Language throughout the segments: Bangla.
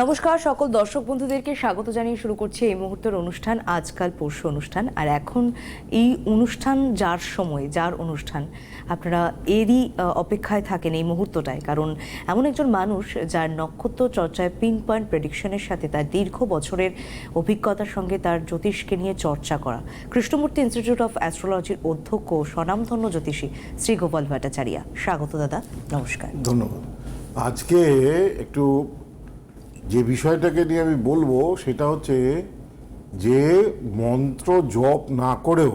নমস্কার, সকল দর্শক বন্ধুদেরকে স্বাগত জানিয়ে শুরু করছি এই মুহূর্তের অনুষ্ঠান, আজকাল পরশু অনুষ্ঠান। আর এখন এই অনুষ্ঠান যার সময়, যার অনুষ্ঠান, আপনারা এরই অপেক্ষায় থাকেন এই মুহূর্তটায়। কারণ এমন একজন মানুষ যার নক্ষত্র চর্চায় পিন পয়েন্ট প্রেডিকশনের সাথে তার দীর্ঘ বছরের অভিজ্ঞতার সঙ্গে তার জ্যোতিষকে নিয়ে চর্চা করা। কৃষ্ণমূর্তি ইনস্টিটিউট অফ অ্যাস্ট্রোলজির অধ্যক্ষ, স্বনামধন্য জ্যোতিষী শ্রী গোপাল ভট্টাচার্য। স্বাগত দাদা, নমস্কার। ধন্যবাদ। আজকে একটু যে বিষয়টাকে নিয়ে আমি বলব সেটা হচ্ছে যে মন্ত্র জপ না করেও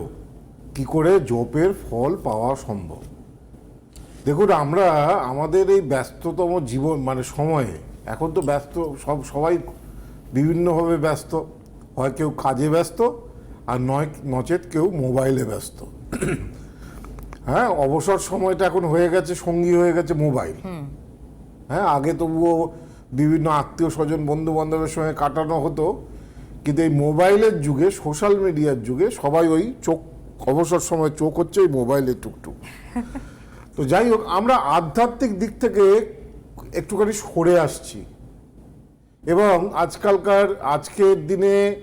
কি করে জপের ফল পাওয়া সম্ভব? দেখুন আমরা আমাদের এই ব্যস্ততম জীবন মানে সময়ে এখন তো ব্যস্ত সব সবাই বিভিন্নভাবে ব্যস্ত। হয় কেউ কাজে ব্যস্ত আর নয় নচেত কেউ মোবাইলে ব্যস্ত। হ্যাঁ অবসর সময়টা এখন হয়ে গেছে সঙ্গী হয়ে গেছে মোবাইল। হ্যাঁ আগে তবুও বিভিন্ন আত্মীয় স্বজন বন্ধু বান্ধবের সঙ্গে কাটানো হতো। কিন্তু এই মোবাইলের যুগে সোশ্যাল মিডিয়ার যুগে সবাই ওই চোখ অবসর সময় চোখ হচ্ছে ওই মোবাইলে টুকটুক। তো যাই হোক আমরা আধ্যাত্মিক দিক থেকে একটুখানি সরে আসছি। এবং আজকালকার আজকের দিনে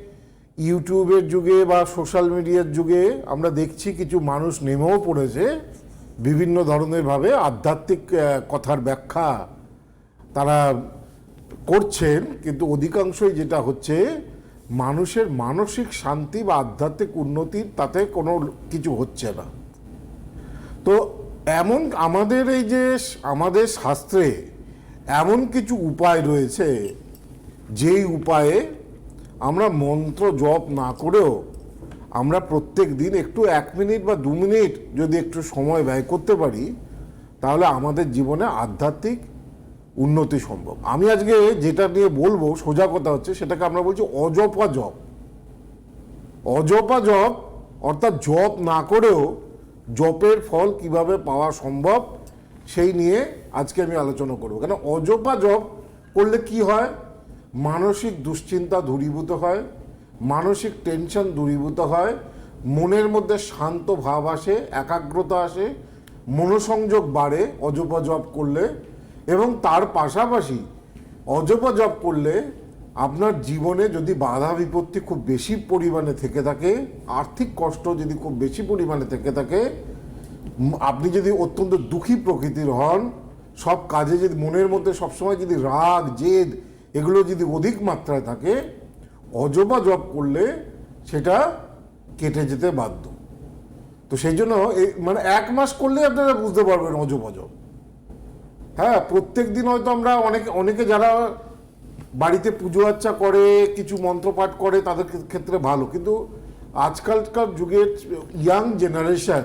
ইউটিউবের যুগে বা সোশ্যাল মিডিয়ার যুগে আমরা দেখছি কিছু মানুষ নেমেও পড়েছে বিভিন্ন ধরনের ভাবে আধ্যাত্মিক কথার ব্যাখ্যা। তারা করছেন, কিন্তু অধিকাংশই যেটা হচ্ছে, মানুষের মানসিক শান্তি বা আধ্যাত্মিক উন্নতির তাতে কোনো কিছু হচ্ছে না। তো এমন আমাদের এই যে, আমাদের শাস্ত্রে এমন কিছু উপায় রয়েছে, যেই উপায়ে আমরা মন্ত্র জপ না করেও আমরা প্রত্যেক দিন একটু এক মিনিট বা দু মিনিট যদি একটু সময় ব্যয় করতে পারি, তাহলে আমাদের জীবনে আধ্যাত্মিক উন্নতি সম্ভব। আমি আজকে যেটা নিয়ে বলব, সোজা কথা হচ্ছে, সেটাকে আমরা বলছি অজপা জপ। অজপা জপ, অর্থাৎ জপ না করেও জপের ফল কীভাবে পাওয়া সম্ভব, সেই নিয়ে আজকে আমি আলোচনা করব। কেন, অজপা জপ করলে কি হয়? মানসিক দুশ্চিন্তা দূরীভূত হয়, মানসিক টেনশন দূরীভূত হয়, মনের মধ্যে শান্ত ভাব আসে, একাগ্রতা আসে, মনোসংযোগ বাড়ে। অজপা জপ করলে এবং তার পাশাপাশি অজপা জপ করলে আপনার জীবনে যদি বাধা বিপত্তি খুব বেশি পরিমাণে থেকে থাকে, আর্থিক কষ্ট যদি খুব বেশি পরিমাণে থেকে থাকে আপনি যদি অত্যন্ত দুঃখী প্রকৃতির হন, সব কাজে যদি মনের মধ্যে সবসময় যদি রাগ, জেদ এগুলো যদি অধিক মাত্রায় থাকে, অজপা জব করলে সেটা কেটে যেতে বাধ্য। তো সেই জন্য মানে এক মাস করলে আপনারা বুঝতে পারবেন অজবা জপ। হ্যাঁ প্রত্যেক দিন হয়তো আমরা অনেকে অনেকে যারা বাড়িতে পুজো আর্চা করে, কিছু মন্ত্রপাঠ করে, তাদের ক্ষেত্রে ভালো। কিন্তু আজকালকার যুগের ইয়াং জেনারেশন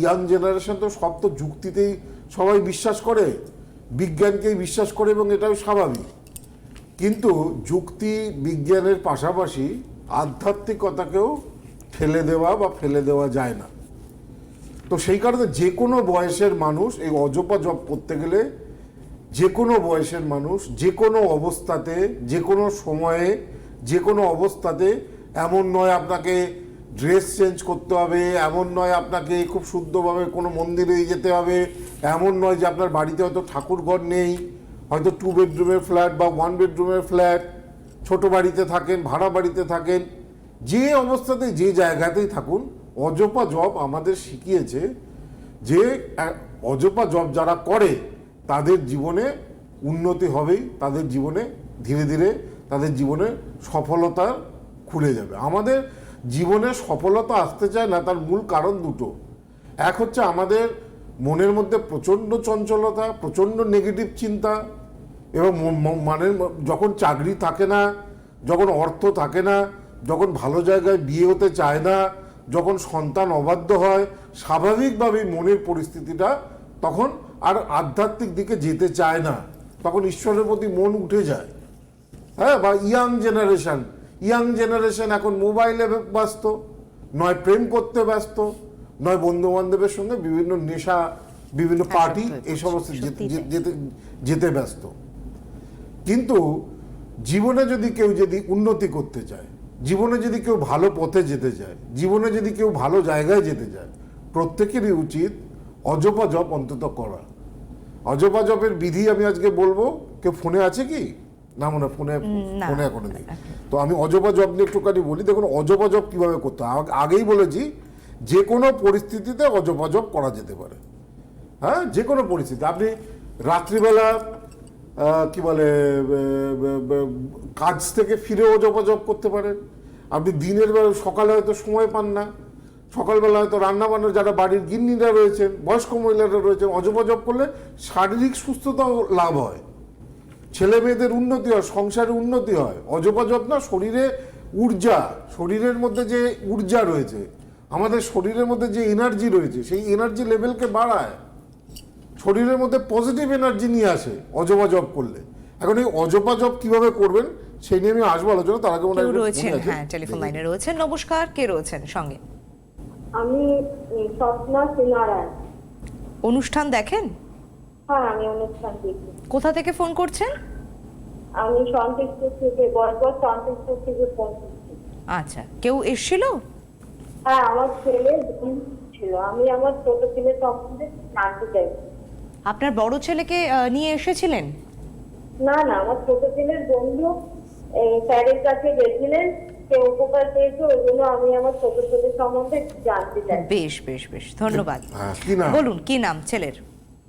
ইয়াং জেনারেশন তো সব তো যুক্তিতেই সবাই বিশ্বাস করে, বিজ্ঞানকেই বিশ্বাস করে এবং এটাও স্বাভাবিক। কিন্তু যুক্তি, বিজ্ঞানের পাশাপাশি আধ্যাত্মিকতাকেও ফেলে দেওয়া বা ফেলে দেওয়া যায় না। তো সেই কারণে যে কোনো বয়সের মানুষ এই অজপা জপ করতে গেলে যে কোনো বয়সের মানুষ যে কোনো অবস্থাতে, যে কোনো সময়ে, যে কোনো অবস্থাতে এমন নয় আপনাকে ড্রেস চেঞ্জ করতে হবে, এমন নয় আপনাকে খুব শুদ্ধভাবে কোনো মন্দিরে যেতে হবে, এমন নয় যে আপনার বাড়িতে হয়তো ঠাকুর ঘর নেই, হয়তো টু বেডরুমের ফ্ল্যাট বা ওয়ান বেডরুমের ফ্ল্যাট ছোট বাড়িতে থাকেন, ভাড়া বাড়িতে থাকেন, যে অবস্থাতে যে জায়গাতেই থাকুন অজপা জব আমাদের শিখিয়েছে যে অজপা জব যারা করে, তাদের জীবনে উন্নতি হবেই, তাদের জীবনে ধীরে ধীরে তাদের জীবনে সফলতা খুলে যাবে। আমাদের জীবনে সফলতা আসতে চায় না, তার মূল কারণ দুটো। এক হচ্ছে আমাদের মনের মধ্যে প্রচণ্ড চঞ্চলতা, প্রচণ্ড নেগেটিভ চিন্তা, এবং মানে যখন চাকরি থাকে না, যখন অর্থ থাকে না, যখন ভালো জায়গায় বিয়ে হতে চায় না যখন সন্তান অবাধ্য হয় স্বাভাবিকভাবেই মনের পরিস্থিতিটা তখন আর আধ্যাত্মিক দিকে যেতে চায় না। তখন ঈশ্বরের প্রতি মন উঠে যায়। হ্যাঁ বা ইয়াং জেনারেশন। ইয়াং জেনারেশন এখন মোবাইলে ব্যস্ত নয় প্রেম করতে ব্যস্ত নয় বন্ধু বান্ধবের সঙ্গে বিভিন্ন নেশা বিভিন্ন পার্টি এই সমস্ত। যেতে যেতে ব্যস্ত। কিন্তু জীবনে যদি কেউ যদি উন্নতি করতে চায় জীবনে যদি কেউ ভালো পথে যেতে চায় জীবনে যদি কেউ ভালো জায়গায় যেতে চায় প্রত্যেকেরই উচিত অজপা জপ অন্তত করা। অজপা জপের বিধি আমি আজকে বলব কেউ ফোনে আছে কি? না মনে ফোনে ফোনে এখন নেই। তো আমি অজপা জপ নিয়ে একটুখানি বলি দেখুন অজপা জপ কীভাবে করতে হয়? আগ- আগেই বলেছি যে কোনো পরিস্থিতিতে অজপা জপ করা যেতে পারে। হ্যাঁ যে কোনো পরিস্থিতি। আপনি রাত্রিবেলা কি বলে কাজ থেকে ফিরেও যোগাযোগ করতে পারেন। আপনি দিনের বেলা, সকালে হয়তো সময় পান না। সকালবেলা হয়তো রান্না বান্না যারা বাড়ির গিন্নিরা রয়েছেন, বয়স্ক মহিলারা রয়েছেন অজপাজপ করলে শারীরিক সুস্থতাও লাভ হয়। ছেলে মেয়েদের উন্নতি হয়, সংসারে উন্নতি হয়। অজপাজপ না, শরীরে ঊর্জা, শরীরের মধ্যে যে ঊর্জা রয়েছে, আমাদের শরীরের মধ্যে যে এনার্জি রয়েছে, সেই এনার্জি লেভেলকে বাড়ায়। শরীরের মধ্যে পজিটিভ এনার্জি নিয়ে আসে অজপা জপ করলে। এখন এই অজপা জপ কীভাবে করবেন সেই নিয়ে আমি আসব আলোচনা তার আগে মনে হয় রয়েছেন হ্যাঁ টেলিফোন লাইনে রয়েছেন। নমস্কার কে রয়েছেন? সঙ্গে। আমি স্বপ্না সিনারায়ণ অনুষ্ঠান দেখেন? হ্যাঁ আমি অনুষ্ঠান দেখি। কোথা থেকে ফোন করছেন? আমি সন্তুষ্টপুর থেকে বরবর সন্তুষ্টপুর থেকে ফোন করছি। আচ্ছা কেউ এসেছিল? হ্যাঁ আমার ছেলে ছিল। আমি আমার ছোট ছেলে সম্বন্ধে জানতে চাইছি। আপনার বড় ছেলেকে নিয়ে এসেছিলেন? না না আমার ছোট ছেলের বন্ধু স্যারের কাছে গেছিলেন সে উপকার পেয়েছে ওই জন্য আমি আমার ছোট ছেলের সম্বন্ধে জানতে চাই। বেশ বেশ বেশ ধন্যবাদ। হ্যাঁ কি নাম? বলুন কি নাম ছেলের?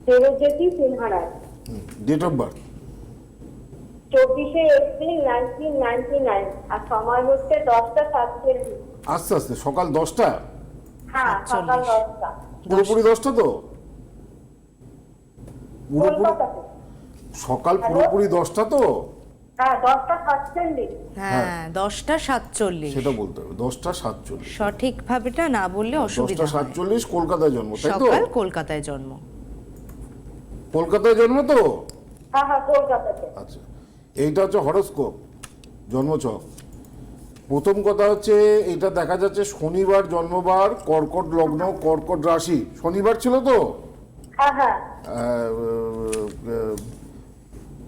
Debjyoti Sinharoy. Date of birth চব্বিশে এপ্রিল নাইনটিন নাইনটি নাইন আর সময় হচ্ছে দশটা সাতচল্লিশ। আস্তে আস্তে সকাল দশটা? হ্যাঁ সকাল দশটা। পুরোপুরি দশটা তো? পুরোপুরি সকাল পুরোপুরি দশটা তো? হ্যাঁ দশটা সাতচল্লিশ। হ্যাঁ দশটা সাতচল্লিশ। সেটা বলতে হবে দশটা সাতচল্লিশ। সঠিক না বললে অসুবিধা দশটা সাতচল্লিশ কলকাতায় জন্ম তাই তো? সকাল কলকাতায় জন্ম। কলকাতায় জন্ম তো? হ্যাঁ হ্যাঁ কলকাতাতে। আচ্ছা এইটা হচ্ছে হরস্কোপ জন্মছক। প্রথম কথা হচ্ছে এটা দেখা যাচ্ছে শনিবার জন্মবার কর্কট লগ্ন কর্কট রাশি। শনিবার ছিল তো?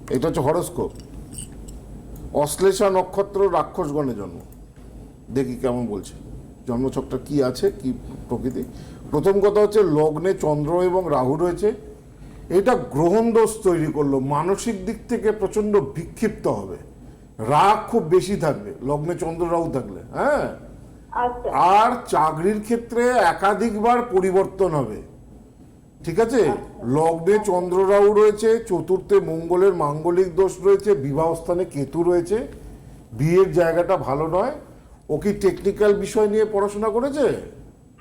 এটা হচ্ছে হরস্কোপ। অশ্লেষা নক্ষত্র রাক্ষসগণে জন্ম। দেখি কেমন বলছে। জন্মছকটা কি আছে কি প্রকৃতি? প্রথম কথা হচ্ছে লগ্নে চন্দ্র এবং রাহু রয়েছে। এটা গ্রহণ দোষ তৈরি করল। মানসিক দিক থেকে প্রচণ্ড বিক্ষিপ্ত হবে। রাগ খুব বেশি থাকবে। লগ্নে চন্দ্র রাহু থাকলে হ্যাঁ? আচ্ছা। আর চাকরির ক্ষেত্রে একাধিকবার পরিবর্তন হবে। ঠিক আছে? লগ্নে চন্দ্র রাহু রয়েছে চতুর্থে মঙ্গলের মাঙ্গলিক দোষ রয়েছে বিবাহ স্থানে কেতু রয়েছে। বিয়ের জায়গাটা ভালো নয়। ও কি টেকনিক্যাল বিষয় নিয়ে পড়াশোনা করেছে?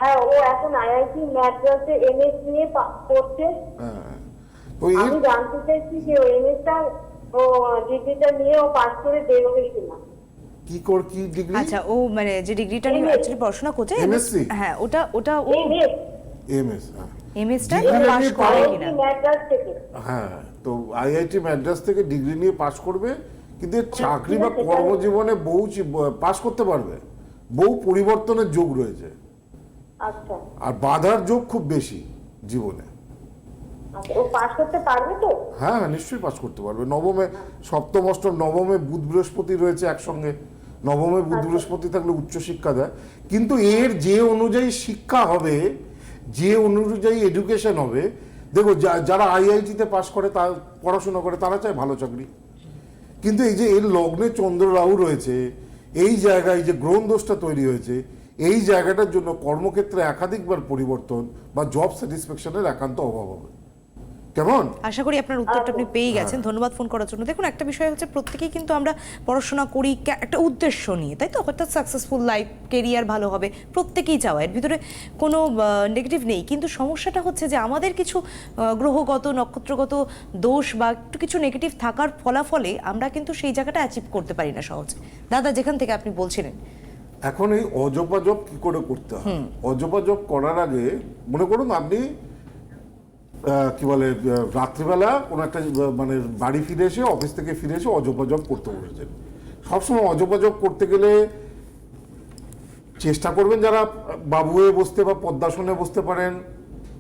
হ্যাঁ ও এখন আইআইটি ম্যাড্রাসে এমএস নিয়ে পড়ছে। হ্যাঁ আমি জানতে চাইছি যে ও এমএসটা ও ডিগ্রিটা নিয়ে ও পাস করে বেরোবে কিনা। কি কর কি ডিগ্রি আচ্ছা ও মানে যে ডিগ্রিটা নিয়ে অ্যাকচুয়ালি পড়াশোনা করছে? হ্যাঁ ওটা ওটা ও এমএস এমএস হ্যাঁ। এমএসটা পাস করে পাস- কিনা? হ্যাঁ তো আইআইটি ম্যাড্রাস থেকে ডিগ্রি নিয়ে পাশ করবে কিন্তু চাকরি বা কর্মজীবনে বহু পাশ করতে পারবে। বহু পরিবর্তনের যোগ রয়েছে। আচ্ছা। আর বাধার যোগ খুব বেশি জীবনে। আচ্ছা ও পাস করতে পারবে তো? হ্যাঁ হ্যাঁ নিশ্চয়ই পাস করতে পারবে। নবমে সপ্তম অষ্টম নবমে বুধ বৃহস্পতি রয়েছে একসঙ্গে। নবমে বুধ বৃহস্পতি থাকলে উচ্চশিক্ষা দেয়। কিন্তু এর যে অনুযায়ী শিক্ষা হবে যে অনুযায়ী এডুকেশন হবে, দেখো যারা আইআইটিতে পাস করে তার পড়াশোনা করে, তারা চায় ভালো চাকরি। কিন্তু এই যে এর লগ্নে চন্দ্র রাহু রয়েছে, এই জায়গায় যে গ্রহণ দোষটা তৈরি হয়েছে, এই জায়গাটার জন্য কর্মক্ষেত্রে একাধিকবার পরিবর্তন বা জব স্যাটিসফ্যাকশনের একান্ত অভাব হবে। কেমন? আশা করি আপনার উত্তরটা আপনি পেয়ে গেছেন। ধন্যবাদ ফোন করার জন্য। দেখুন একটা বিষয় হচ্ছে প্রত্যেকেই কিন্তু আমরা পড়াশোনা করি একটা উদ্দেশ্য নিয়ে তাই তো? অর্থাৎ সাকসেসফুল লাইফ কেরিয়ার ভালো হবে প্রত্যেকেই চাওয়া। এর ভিতরে কোনো নেগেটিভ নেই। কিন্তু সমস্যাটা হচ্ছে যে আমাদের কিছু গ্রহগত নক্ষত্রগত দোষ বা একটু কিছু নেগেটিভ থাকার ফলাফলে আমরা কিন্তু সেই জায়গাটা অ্যাচিভ করতে পারি না সহজে। দাদা যেখান থেকে আপনি বলছিলেন। এখন এই অজপাজপ কি করে করতে হয়? অজপাজপ করার আগে মনে করুন আপনি কি বলে রাত্রিবেলা কোনো একটা মানে বাড়ি ফিরে এসে অফিস থেকে ফিরে এসে অজপাজপ করতে বসেছেন। সবসময় অজপাজপ করতে গেলে চেষ্টা করবেন যারা বাবু হয়ে বসতে বা পদ্মাসনে বসতে পারেন,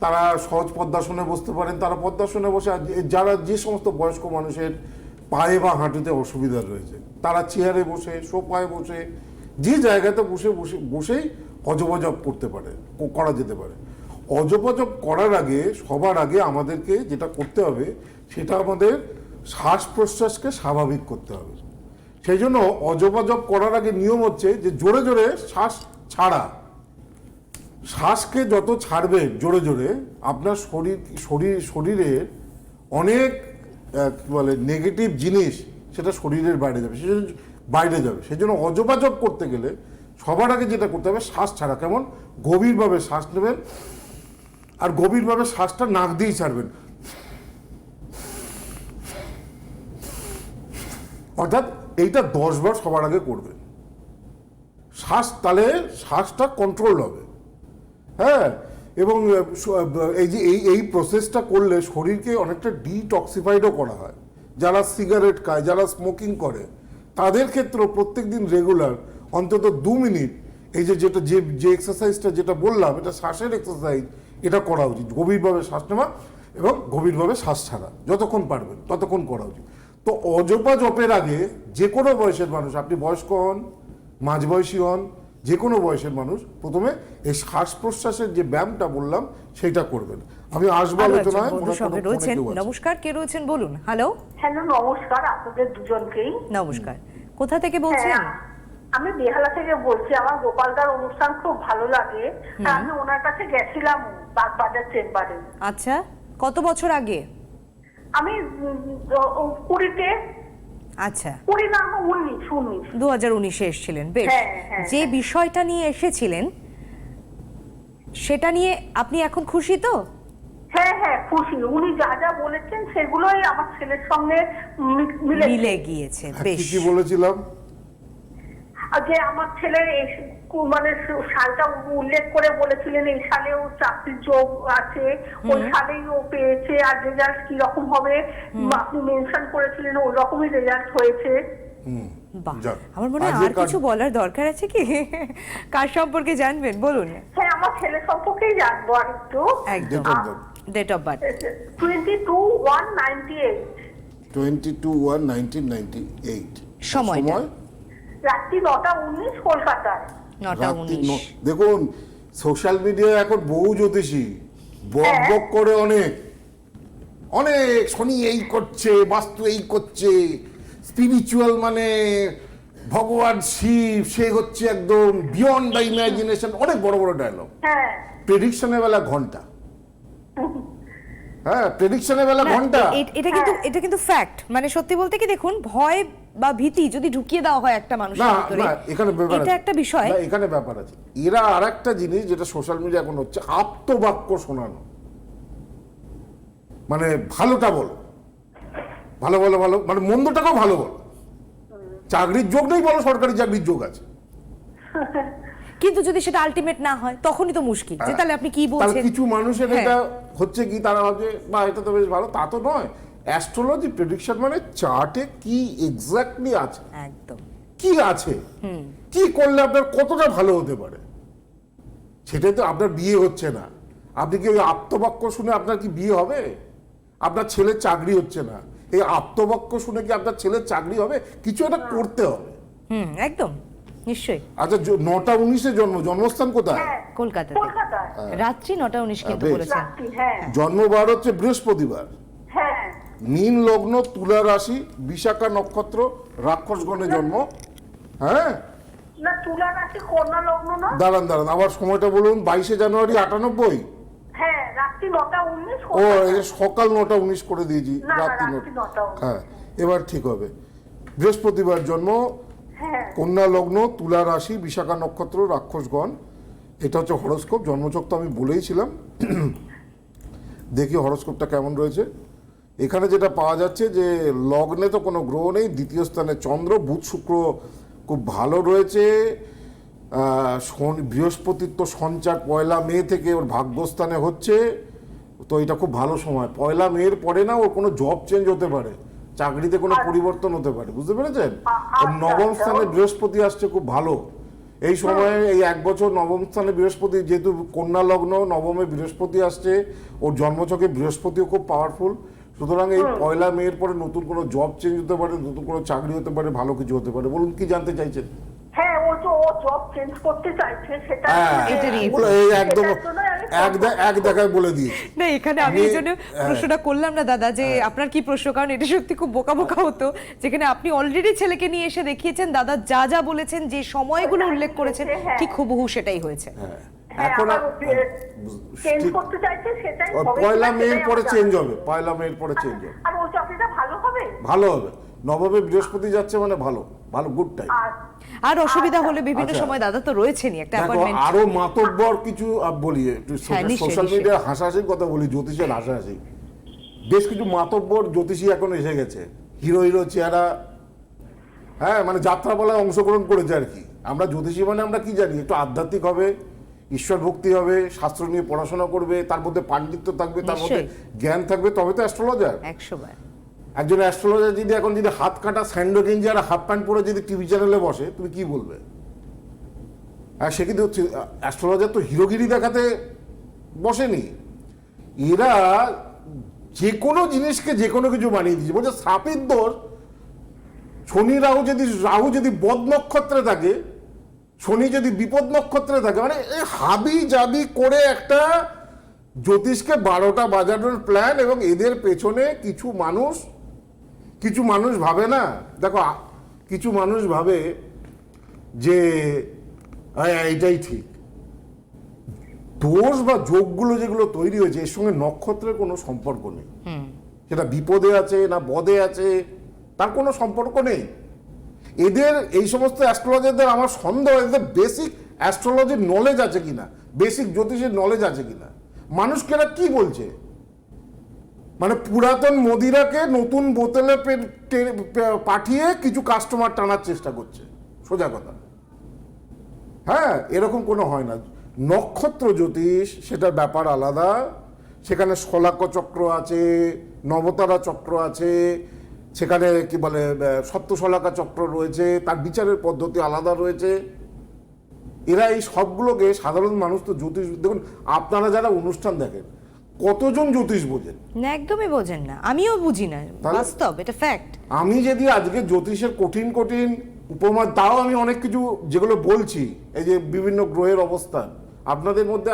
তারা সহজ পদ্মাসনে বসতে পারেন, তারা পদ্মাসনে বসে যারা যে সমস্ত বয়স্ক মানুষের পায়ে বা হাঁটুতে অসুবিধা রয়েছে, তারা চেয়ারে বসে, সোফায় বসে, যে জায়গাতে বসে বসে, বসেই অজবজব করতে পারে করা যেতে পারে। অজবজব করার আগে, সবার আগে আমাদেরকে যেটা করতে হবে, সেটা আমাদের শ্বাস প্রশ্বাসকে স্বাভাবিক করতে হবে। সেই জন্য অজবাজব করার আগে নিয়ম হচ্ছে যে জোরে জোরে শ্বাস ছাড়া। শ্বাসকে যত ছাড়বে জোরে জোরে, আপনার শরীর শরীর, শরীরের অনেক কী বলে নেগেটিভ জিনিস সেটা শরীরের বাইরে যাবে, সেজন্য বাইরে যাবে। সেই জন্য অজবাজব করতে গেলে সবার আগে যেটা করতে হবে, শ্বাস ছাড়া। কেমন? গভীরভাবে শ্বাস নেবেন। আর গভীরভাবে শ্বাসটা নাক দিয়েই ছাড়বেন। অর্থাৎ এইটা দশ বার সবার আগে করবেন। শ্বাস তাহলে শ্বাসটা কন্ট্রোল হবে। হ্যাঁ এবং এই যে এই এই প্রসেসটা করলে শরীরকে অনেকটা ডিটক্সিফাইডও করা হয়। যারা সিগারেট খায়, যারা স্মোকিং করে, তাদের ক্ষেত্রেও প্রত্যেক দিন রেগুলার অন্তত দু মিনিট, এই যে যেটা, যে যে এক্সারসাইজটা যেটা বললাম, এটা শ্বাসের এক্সারসাইজ এটা করা উচিত গভীরভাবে শ্বাস নেওয়া এবং গভীরভাবে শ্বাস ছাড়া যতক্ষণ পারবেন ততক্ষণ করা উচিত। তো অজপা জপের আগে যে কোনো বয়সের মানুষ আপনি বয়স্ক হন মাঝবয়সী হন যে কোনো বয়সের মানুষ প্রথমে এই শ্বাস প্রশ্বাসের যে ব্যায়ামটা বললাম সেটা করবেন। আমি আসব আলোচনায় রয়েছেন। নমস্কার কে রয়েছেন বলুন? হ্যালো হ্যালো নমস্কার আপনাদের দুজনকেই। নমস্কার। কোথা থেকে বলছেন? হ্যাঁ, আমি বেহালা থেকে বলছি। আমার গোপালদার অনুষ্ঠান খুব ভালো লাগে। আমি ওনার কাছে গেছিলাম বাগবাজার চেম্বারে। আচ্ছা কত বছর আগে? আমি কুড়িতে। আচ্ছা। কুড়ি না উনিশ উনিশ। দু হাজার উনিশে এসেছিলেন বেশ। হ্যাঁ, হ্যাঁ, যে হ্যাঁ। বিষয়টা নিয়ে এসেছিলেন সেটা নিয়ে আপনি এখন খুশি তো? হ্যাঁ হ্যাঁ খুশি। উনি যা যা বলেছেন সেগুলোই আমার ছেলের সঙ্গে মিলে গিয়েছে। বেশ। কি কি বলেছিলাম। যে আমার ছেলের এই মানে সালটা উল্লেখ করে বলেছিলেন এই সালে সালেও চাকরির যোগ আছে ওই সালেই ও পেয়েছে আর রেজাল্ট কি রকম হবে আপনি মেনশন করেছিলেন ওই রকমই রেজাল্ট হয়েছে আমার মনে হয় আর কিছু বলার দরকার আছে কি? কার সম্পর্কে জানবেন? বলুন। হ্যাঁ আমার ছেলে সম্পর্কেই জানব আর একটু। একদম. Date of birth twenty two one ninety eight twenty two one nineteen ninety eight সময়টা? রাত্রি নটা উনিশ কলকাতায়। নটা উনিশ। দেখুন সোশ্যাল মিডিয়ায় এখন বহু জ্যোতিষী বক হ্যাঁ। বক করে অনেক। অনেক শনি এই করছে বাস্তু এই করছে। স্পিরিচুয়াল মানে ভগবান শিব সে হচ্ছে একদম বিয়ন্ড দ্য ইমাজিনেশন অনেক বড় বড় ডায়লগ হ্যাঁ। প্রেডিকশনের বেলা ঘণ্টা। হ্যাঁ প্রেডিকশনের বেলা ঘণ্টা। এটা কিন্তু এটা কিন্তু ফ্যাক্ট মানে সত্যি বলতে কি দেখুন ভয় বা ভীতি যদি ঢুকিয়ে দেওয়া হয় একটা মানুষের ভিতরে না এখানে ব্যাপার এটা একটা বিষয়। না, এখানে ব্যাপার আছে। এরা আর একটা জিনিস যেটা সোশ্যাল মিডিয়া এখন হচ্ছে আপ্তবাক্য শোনানো। মানে ভালোটা বলো। ভালো ভালো ভালো মানে মন্দটাকেও ভালো বলো। চাকরির যোগ নেই বলো সরকারি চাকরির যোগ আছে। কিন্তু যদি সেটা আলটিমেট না হয় তখনই তো মুশকিল। যে তাহলে আপনি কি হ্যাঁ। বলছেন? কিছু মানুষের হ্যাঁ। এটা হচ্ছে কি তারা ভাবছে বা এটা তো বেশ ভালো। তা তো নয়। অ্যাস্ট্রোলজি প্রেডিকশন মানে চার্টে কি এক্স্যাক্টলি আছে? একদম। কি আছে? কি করলে আপনার কতটা ভালো হতে পারে? সেটাই তো আপনার বিয়ে হচ্ছে না। আপনি কি ওই আপ্তবাক্য শুনে আপনার কি বিয়ে হবে? আপনার ছেলের চাকরি হচ্ছে না। এই আপ্তবাক্য শুনে কি আপনার ছেলের চাকরি হবে? কিছু একটা করতে হবে। হুম একদম। নিশ্চয়ই। আচ্ছা নটা উনিশে জন্ম জন্মস্থান কোথায়? হ্যাঁ কলকাতাতে। রাত্রি নটা উনিশ কিন্তু বলেছেন। হ্যাঁ। জন্মবার হচ্ছে বৃহস্পতিবার। হ্যাঁ। মীন লগ্ন তুলা রাশি বিশাখা নক্ষত্র রাক্ষসগণে জন্ম। হ্যাঁ? না তুলা রাশি কন্যা লগ্ন না? দাঁড়ান দাঁড়ান আবার সময়টা বলুন। বাইশে জানুয়ারি আটানব্বই? হ্যাঁ রাত্রি নটা উনিশ ও সকাল নটা উনিশ করে দিয়েছি রাত্রি নটা। হ্যাঁ এবার ঠিক হবে। বৃহস্পতিবার জন্ম হ্যাঁ কন্যা লগ্ন তুলা রাশি, বিশাখা নক্ষত্র, রাক্ষসগণ। এটা হচ্ছে হরস্কোপ, জন্মচক তো আমি বলেইছিলাম দেখি হরস্কোপটা কেমন রয়েছে। এখানে যেটা পাওয়া যাচ্ছে যে, লগ্নে তো কোনো গ্রহ নেই, দ্বিতীয় স্থানে চন্দ্র, বুধ, শুক্র খুব ভালো রয়েছে। বৃহস্পতির তো সঞ্চার পয়লা মে থেকে ওর ভাগ্যস্থানে হচ্ছে। তো এটা খুব ভালো সময়। পয়লা মেয়ের পরে না ওর কোনো জব চেঞ্জ হতে পারে। চাকরিতে কোনো পরিবর্তন হতে পারে বুঝতে পেরেছেন? আচ্ছা, নবম আচ্ছা। স্থানে বৃহস্পতি আসছে খুব ভালো। এই সময়ে এই এক বছর নবম স্থানে বৃহস্পতি যেহেতু কন্যা লগ্ন নবমে বৃহস্পতি আসছে ওর জন্মছকে বৃহস্পতিও খুব পাওয়ারফুল সুতরাং এই পয়লা মেয়ের পরে নতুন কোনো জব চেঞ্জ হতে পারে নতুন কোনো চাকরি হতে পারে ভালো কিছু হতে পারে। বলুন কি জানতে চাইছেন? হ্যাঁ ও যে ও জব চেঞ্জ করতে চাইছে সেটা হ্যাঁ এটা নিয়ে বলে এই একদম সেটার জন্য আমি এক দেখায় বলে দিয়েছি। না এখানে আমি আমি- এই জন্য হ্যাঁ। প্রশ্নটা করলাম না দাদা যে আপনার কি প্রশ্ন? কারণ এটা সত্যি খুব বোকা বোকা হতো যেখানে আপনি অলরেডি ছেলেকে নিয়ে এসে দেখিয়েছেন দাদা যা যা বলেছেন যে সময়গুলো উল্লেখ করেছেন। ঠিক হুবহু সেটাই হয়েছে। হ্যাঁ। হ্যাঁ, এখন আবার আর- ও চেঞ্জ করতে চাইছে সেটাই পয়লা মেয়ের পরে চেঞ্জ হবে পয়লা মেয়ের পরে চেঞ্জ হবে। আর ওই চাকরিটা ভালো হবে? ভালো হবে। নবমে বৃহস্পতি যাচ্ছে মানে ভালো ভালো গুড টাইম আর অসুবিধা হলে বিভিন্ন আচ্ছা। সময় দাদা তো রয়েছেনই একটা অ্যাপয়েন্টমেন্ট আরও মাতব্বর কিছু বলি একটু হ্যাঁ, সোশ্যাল। মিডিয়ার হাসাহাসির কথা বলি জ্যোতিষের হাসাহাসি। বেশ কিছু মাতব্বর জ্যোতিষী এখন এসে গেছে। হিরো হিরো চেহারা। হ্যাঁ মানে যাত্রা যাত্রাপালায় অংশগ্রহণ করেছে আর কি। আমরা জ্যোতিষী মানে আমরা কি জানি? একটু আধ্যাত্মিক হবে ঈশ্বর ভক্তি হবে শাস্ত্র নিয়ে পড়াশোনা করবে তার মধ্যে পাণ্ডিত্য থাকবে তার মধ্যে জ্ঞান থাকবে তবে তো অ্যাস্ট্রোলজার। একশো একজন অ্যাস্ট্রোলজার যদি এখন যদি হাত কাটা স্যান্ডো গেঞ্জি আর হাফ প্যান্ট পরে যদি টিভি চ্যানেলে বসে, তুমি কি বলবে? আর সে কিন্তু অ্যাস্ট্রোলজার তো হিরোগিরি দেখাতে বসেনি। এরা যে কোনো জিনিসকে যে কোনো কিছু বানিয়ে দিয়েছে। বলছে, সাপের দোষ, শনি, রাহু যদি রাহু যদি বদ নক্ষত্রে থাকে, শনি যদি বিপদ নক্ষত্রে থাকে মানে এই হাবি জাবি করে একটা জ্যোতিষকে বারোটা বাজানোর প্ল্যান এবং এদের পেছনে কিছু মানুষ কিছু মানুষ ভাবে না দেখো কিছু মানুষ ভাবে যে "আয়, আয়, এটাই ঠিক। দোষ বা যোগগুলো যেগুলো তৈরি হয়েছে এর সঙ্গে নক্ষত্রের কোনো সম্পর্ক নেই। সেটা বিপদে আছে না বদে আছে তার কোনো সম্পর্ক নেই। এদের এই সমস্ত অ্যাস্ট্রোলজারদের আমার সন্দেহ এদের বেসিক অ্যাস্ট্রোলজির নলেজ আছে কিনা? বেসিক জ্যোতিষের নলেজ আছে কিনা? মানুষকে এরা কি বলছে? মানে পুরাতন মদিরাকে নতুন বোতলে পাঠিয়ে কিছু কাস্টমার টানার চেষ্টা করছে। সোজা কথা। হ্যাঁ এরকম কোনো হয় না। নক্ষত্র জ্যোতিষ, সেটার ব্যাপার আলাদা। সেখানে শলাক চক্র আছে, নবতারা চক্র আছে, সেখানে কি বলে সপ্তশলাকা চক্র রয়েছে, তার বিচারের পদ্ধতি আলাদা রয়েছে। এরা এই সবগুলোকে সাধারণ মানুষ তো জ্যোতিষ দেখুন, আপনারা যারা অনুষ্ঠান দেখেন কতজন জ্যোতিষ বোঝেন? না একদমই বোঝেন না। আমিও বুঝি না বাস্তব এটা ফ্যাক্ট আমি যদি আজকে জ্যোতিষের কঠিন কঠিন উপমা তাও আমি অনেক কিছু যেগুলো বলছি এই যে বিভিন্ন গ্রহের অবস্থান আপনাদের মধ্যে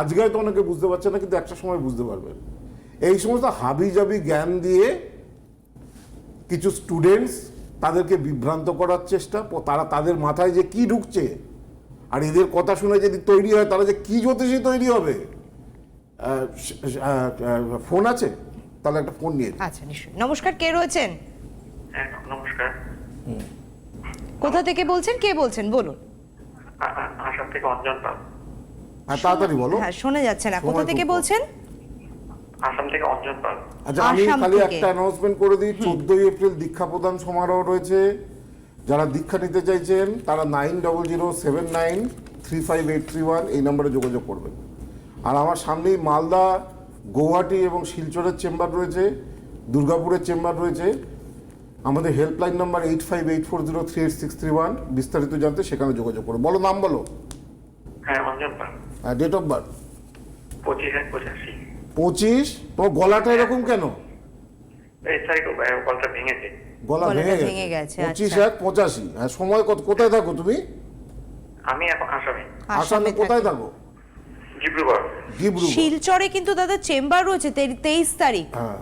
আজকে হয়তো অনেকে বুঝতে পারছে না কিন্তু একটা সময় বুঝতে পারবেন। এই সমস্ত হাবি জাবি জ্ঞান দিয়ে কিছু স্টুডেন্টস তাদেরকে বিভ্রান্ত করার চেষ্টা তারা তাদের মাথায় যে কি ঢুকছে আর এদের কথা শুনে যদি তৈরি হয় তারা যে কি জ্যোতিষী তৈরি হবে? ফোন আছে? তাহলে একটা ফোন নিয়ে আচ্ছা নিশ্চয়ই। নমস্কার কে রয়েছেন? হ্যাঁ নমস্কার। কোথা থেকে বলছেন? কে বলছেন? বলুন। আসাম থেকে অঞ্জন পাল হ্যাঁ তাড়াতাড়ি বলো। হ্যাঁ শোনা যাচ্ছে না। কোথা থেকে বলছেন? আসাম থেকে অঞ্জন পাল আচ্ছা আমি খালি একটা অ্যানাউন্সমেন্ট করে দিই। চোদ্দই এপ্রিল দীক্ষা প্রদান সমারোহ রয়েছে। যারা দীক্ষা নিতে চাইছেন তারা nine double zero seven nine three five eight three one এই নম্বরে যোগাযোগ করবেন। আর আমার সামনেই মালদা গৌহাটি এবং শিলচরের চেম্বার রয়েছে দুর্গাপুরের চেম্বার রয়েছে। আমাদের helpline number eight five eight four zero three eight six three one বিস্তারিত জানতে সেখানে যোগাযোগ করো বলো নাম বলো। হ্যাঁ ডেট অফ বার্থ পঁচিশ তোমার গলাটা এরকম কেন? ভেঙেছে। গলা ভেঙে গেছে। পঁচিশ আচ্ছা। এক পঁচাশি। হ্যাঁ সময় কত কোথায় থাকো তুমি? আমি এখন আসামে। আসামে কোথায় থাকো? শিলচরে কিন্তু দাদা চেম্বার রয়েছে তেইশ তারিখ। হ্যাঁ।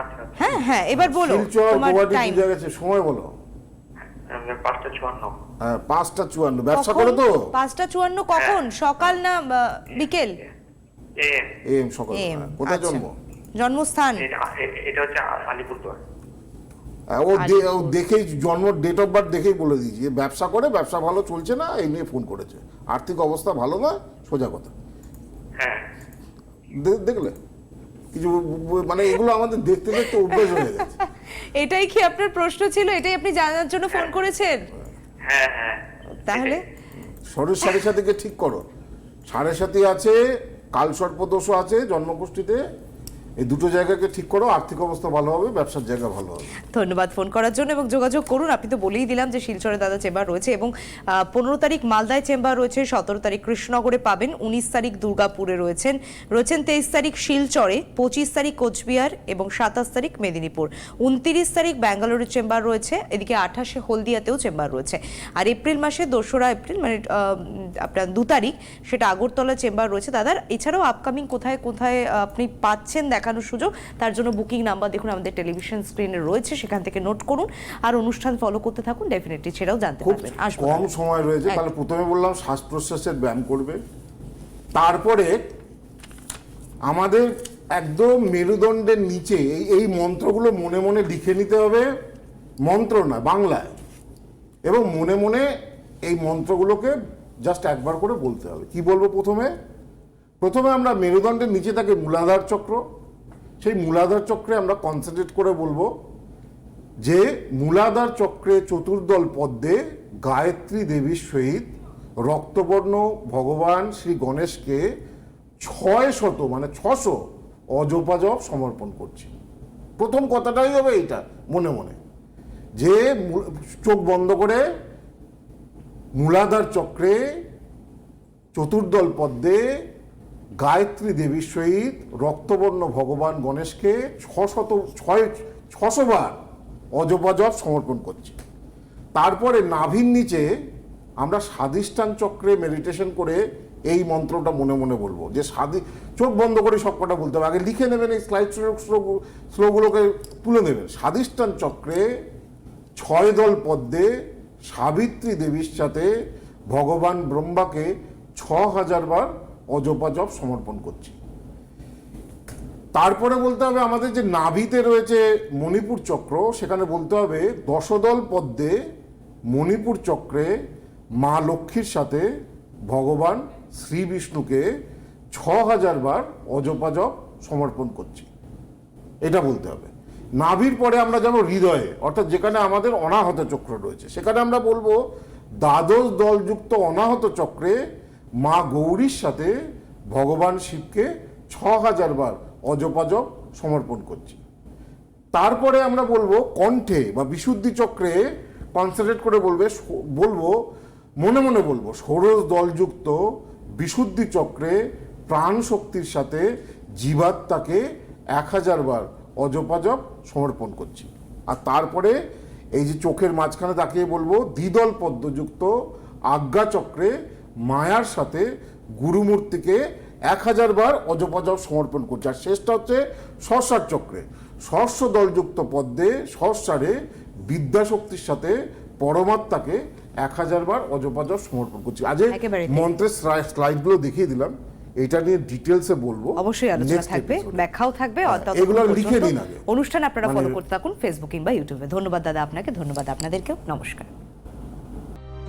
আচ্ছা আচ্ছা। হ্যাঁ হ্যাঁ এবার বলো তোমার টাইম সময় বলো। পাঁচটা চুয়ান্ন। হ্যাঁ পাঁচটা চুয়ান্ন। ব্যবসা করো তো। পাঁচটা চুয়ান্ন কখন? সকাল না বিকেল? এম। সকাল। হ্যাঁ, কোথায় আচ্ছা। জন্ম? জন্মস্থান? এটা হচ্ছে আলিপুরদুয়ার। হ্যাঁ, ও দেখেই জন্ম ডেট অফ বার্থ দেখেই বলে দিয়েছি। ব্যবসা করে ব্যবসা ভালো চলছে না এই নিয়ে ফোন করেছে। আর্থিক অবস্থা ভালো না সোজা কথা। হ্যাঁ দেখলে? কিছু মানে এগুলো আমাদের দেখতে দেখতে অভ্যেস হয়ে গেছে এটাই কি আপনার প্রশ্ন ছিল? এটাই আপনি জানার জন্য ফোন করেছেন? হ্যাঁ হ্যাঁ। তাহলে? শরীর সাড়ে সাথীকে ঠিক করো। সাড়ে সাথে আছে কাল সর্পদোষও আছে জন্মকুষ্ঠিতে এই দুটো জায়গাকে ঠিক করো, আর্থিক অবস্থা ভালো হবে, ব্যবসার জায়গা ভালো হবে। ধন্যবাদ ফোন করার জন্য, এবং যোগাযোগ করুন, আপনি তো বলেই দিলাম যে শিলচরে দাদা চেম্বার রয়েছে, এবং পনেরো তারিখ মালদায় চেম্বার রয়েছে, সতেরো তারিখ কৃষ্ণনগরে পাবেন, উনিশ তারিখ দুর্গাপুরে রয়েছেন রয়েছেন তেইশ তারিখ শিলচরে, পঁচিশ তারিখ কোচবিহার, এবং সাতাশ তারিখ মেদিনীপুর, উনতিরিশ তারিখ ব্যাঙ্গালোরের চেম্বার রয়েছে, এদিকে আঠাশে হলদিয়াতেও চেম্বার রয়েছে, আর এপ্রিল মাসে দোসরা এপ্রিল মানে আপনার দু তারিখ, সেটা আগরতলা চেম্বার রয়েছে দাদার এছাড়াও আপকামিং কোথায় কোথায় আপনি পাচ্ছেন দেখানোর সুযোগ। তার জন্য বুকিং নাম্বার দেখুন আমাদের টেলিভিশন স্ক্রিনে রয়েছে সেখান থেকে নোট করুন। আর অনুষ্ঠান ফলো করতে থাকুন ডেফিনেটলি সেটাও জানতে পারবেন। কম সময় রয়েছে। তাহলে প্রথমে বললাম শ্বাস প্রশ্বাসের ব্যায়াম করবে। তারপরে আমাদের একদম মেরুদণ্ডের নিচে এই এই মন্ত্রগুলো মনে মনে লিখে নিতে হবে। মন্ত্র না বাংলায়। এবং মনে মনে এই মন্ত্রগুলোকে জাস্ট একবার করে বলতে হবে। কি বলব প্রথমে? প্রথমে আমরা মেরুদণ্ডের নিচে থাকে মূলাধার চক্র। সেই মূলাধার চক্রে আমরা কনসেন্ট্রেট করে বলব যে মূলাধার চক্রে চতুর্দল পদ্মে গায়ত্রী দেবীর সহিত রক্তবর্ণ ভগবান শ্রী গণেশকে ছয় শত মানে ছশো অজপাজপ সমর্পণ করছি। প্রথম কথাটাই হবে এইটা, মনে মনে। যে চোখ বন্ধ করে মূলাধার চক্রে চতুর্দল পদ্মে গায়ত্রী দেবীর সহিত রক্তবর্ণ ভগবান গণেশকে ছশত ছয় ছশো বার অজপাজপ সমর্পণ করছি। তারপরে নাভির নিচে আমরা স্বাধিষ্ঠান চক্রে মেডিটেশন করে এই মন্ত্রটা মনে মনে বলব। যে স্বাদি চোখ বন্ধ করে সব কটা বলতে হবে। আগে লিখে নেবেন এই স্লাইড স্লোগুলোকে তুলে নেবেন। স্বাধিষ্ঠান চক্রে ছয় দল পদ্মে সাবিত্রী দেবীর সাথে ভগবান ব্রহ্মাকে ছ হাজার বার অজপাজপ সমর্পণ করছি। তারপরে বলতে হবে আমাদের যে নাভিতে রয়েছে মণিপুর চক্র, সেখানে বলতে হবে দশদল পদ্মে মণিপুর চক্রে মা লক্ষ্মীর সাথে ভগবান শ্রী বিষ্ণুকে ছ হাজার বার অজপাজপ সমর্পণ করছি। এটা বলতে হবে। নাভির পরে আমরা যাব হৃদয়ে, অর্থাৎ যেখানে আমাদের অনাহত চক্র রয়েছে। সেখানে আমরা বলব দ্বাদশ দলযুক্ত অনাহত চক্রে মা গৌরীর সাথে ভগবান শিবকে ছ হাজার বার অজপাজপ সমর্পণ করছি। তারপরে আমরা বলব কণ্ঠে বা বিশুদ্ধি চক্রে কনসেন্ট্রেট করে বলবে বলব, মনে মনে বলব, ষোড়শ দলযুক্ত বিশুদ্ধি চক্রে প্রাণ শক্তির সাথে জীবাত্মাকে এক হাজার বার সমর্পণ করছি। আর তারপরে এই যে চোখের মাঝখানে তাকিয়ে বলব, দ্বিদল পদ্মযুক্ত আজ্ঞা চক্রে মায়ার সাথে গুরুমূর্তিকে এক হাজার বার অজপাজপ সমর্পণ করছে। আর শেষটা হচ্ছে সর্ষার চক্রে। সহস্র দলযুক্ত পদ্মে সহস্রারে বিদ্যাশক্তির সাথে পরমাত্মাকে এক হাজার বার অজপাজপ সমর্পণ করছি। আজ। মন্ত্রের স্লাইডগুলো দেখিয়ে দিলাম। এটা নিয়ে ডিটেলসে বলব। অবশ্যই আলোচনা থাকবে। ব্যাখ্যাও থাকবে হ্যাঁ, এগুলো লিখে দিন। অনুষ্ঠান আপনারা মানে- ফলো করতে থাকুন ফেসবুক কিংবা ইউটিউবে ধন্যবাদ দাদা আপনাকে ধন্যবাদ আপনাদেরকেও। নমস্কার।